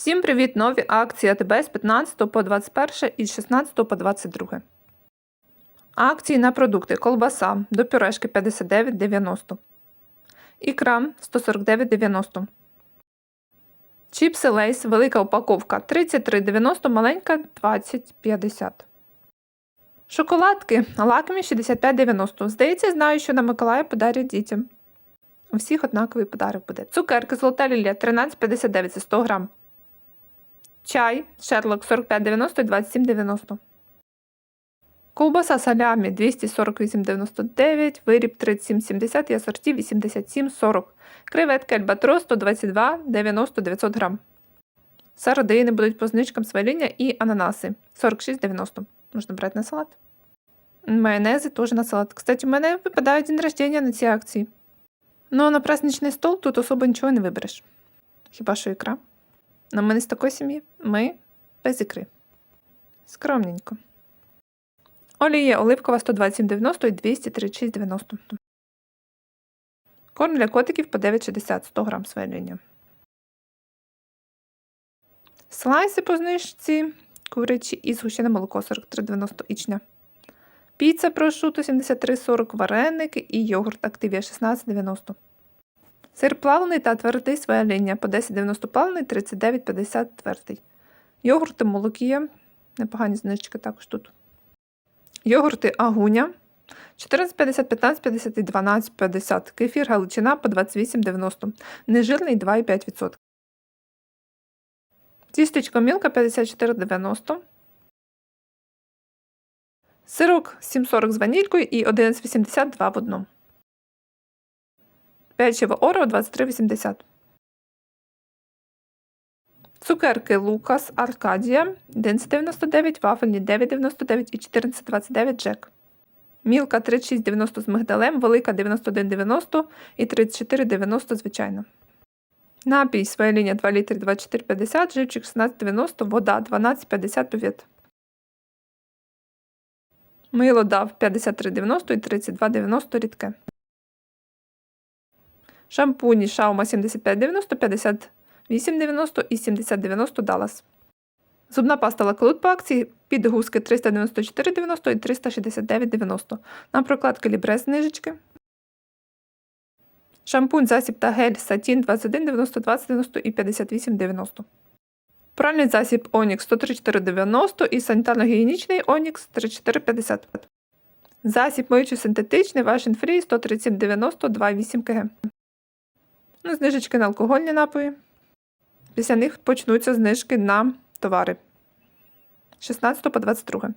Всім привіт! Нові акції АТБ з 15 по 21 і з 16 по 22. Акції на продукти. Колбаса до пюрешки 59,90. Ікра 149,90. Чіпси Лейс. Велика упаковка 33,90, маленька 20,50. Шоколадки лакомі 65,90. Здається, знаю, що на Миколая подарять дітям. У всіх однаковий подарок буде. Цукерки золота лілія 13,59 за 100 грам. Чай Шерлок 45,90 і 27,90. Ковбаса салямі 248,99, виріб 37,70 і асорті 87,40. Креветки Альбатрос 122,90 900 грам. Сардини будуть по знижкам сваління і ананаси 46,90. Можна брати на салат. Майонези теж на салат. Кстати, у мене випадає день рождения на ці акції. Ну, а на праздничний стол тут особо нічого не вибереш. Хіба що ікра? Но ми не з такої сім'ї, ми без ікри. Скромненько. Олія оливкова 127,90 і 236,90. Корм для котиків по 9,60 100 грам свинення. Слайси по знижці курячі і згущене молоко 43,90 ічня. Піца прошуто 73,40 вареники і йогурт Активія 16,90. Сир плавлений та твердий своя лінія по 10,90 плавлений, 39,50 твердий. Йогурти молокія. Непогані знижки також тут. Йогурти агуня 14,50, 15,50 і 12,50. Кефір галичина по 28,90. Нежирний 2,5%. Тістечко мілка 54,90. Сирок 7,40 з ванількою і 11,82 в одному. Печиво Орео 23,80. Цукерки Лукас Аркадія 11,99, вафельні 9,99 і 14,29 Джек. Мілка 36,90 з мигдалем, велика 91,90 і 34,90 звичайно. Напій своя лінія 2 літри 24,50, живчик 16,90, вода 12,50 повіт. Мило дав 53,90 і 32,90 рідке. Шампуні Шаума 75,90, 58,90 і 70,90 Даллас. Зубна паста Лаколут по акції підгузки 394,90 і 369,90. На прокладки Лібре знижечки. Шампунь, засіб та гель Сатін 21,90, 20,90 і 58,90. Пральний засіб Онікс 134,90 і санітарно-гігієнічний Онікс 34,50. Засіб миючий синтетичний Вашин Free 137,90 2,8 кг. Ну, знижечки на алкогольні напої. Після них почнуться знижки на товари. 16 по 22.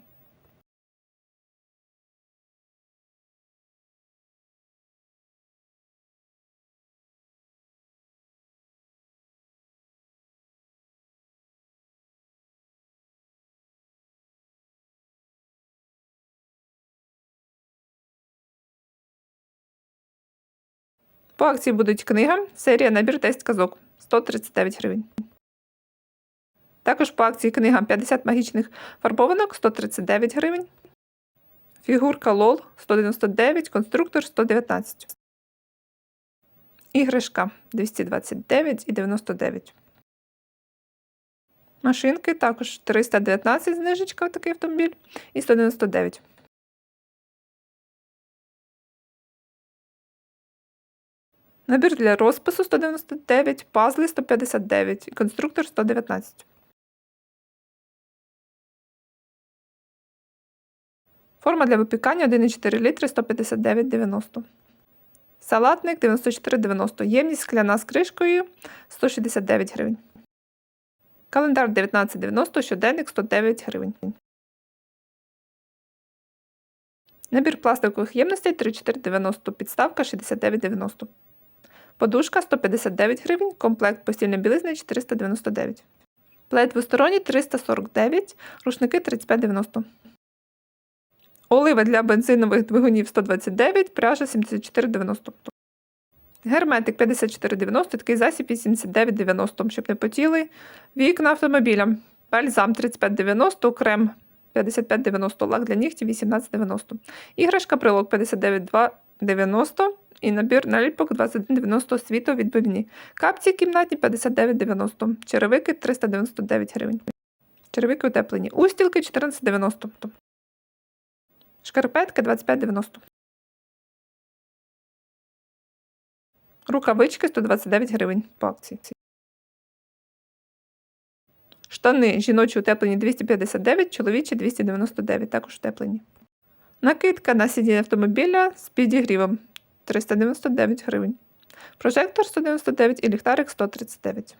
По акції будуть книга, серія набір 10 казок 139 гривень. Також по акції книга 50 магічних фарбованок 139 гривень. Фігурка Лол 199, конструктор 119. Іграшка 229 і 99. Машинки також 319 знижечка такий автомобіль і 199. Набір для розпису 199, пазли 159 і конструктор 119. Форма для випікання 1,4 літри 159,90. Салатник 94,90. Ємність скляна з кришкою 169 гривень. Календар 19,90, щоденник 109 гривень. Набір пластикових ємностей 34,90, підставка 69,90. Подушка 159 гривень, комплект постільної білизни 499. Плед двосторонній 349, рушники 35,90. Олива для бензинових двигунів 129, пряжа 74,90. Герметик 54,90, такий засіб 89,90, щоб не потіли. Вікна автомобіля. Бальзам 35,90, крем 55,90, лак для нігтів 18,90. Іграшка прилог 59,90 І набір наліпок 21,90 світовідбивні. Капці кімнатні 59,90. Черевики 399 гривень. Черевики утеплені. Устілки 14,90. Шкарпетки 25,90. Рукавички 129 гривень по акції. Штани жіночі утеплені 259, чоловічі 299, також утеплені. Накидка на сидіння автомобіля з підігрівом 399 гривень. Прожектор 199 і ліхтарик 139.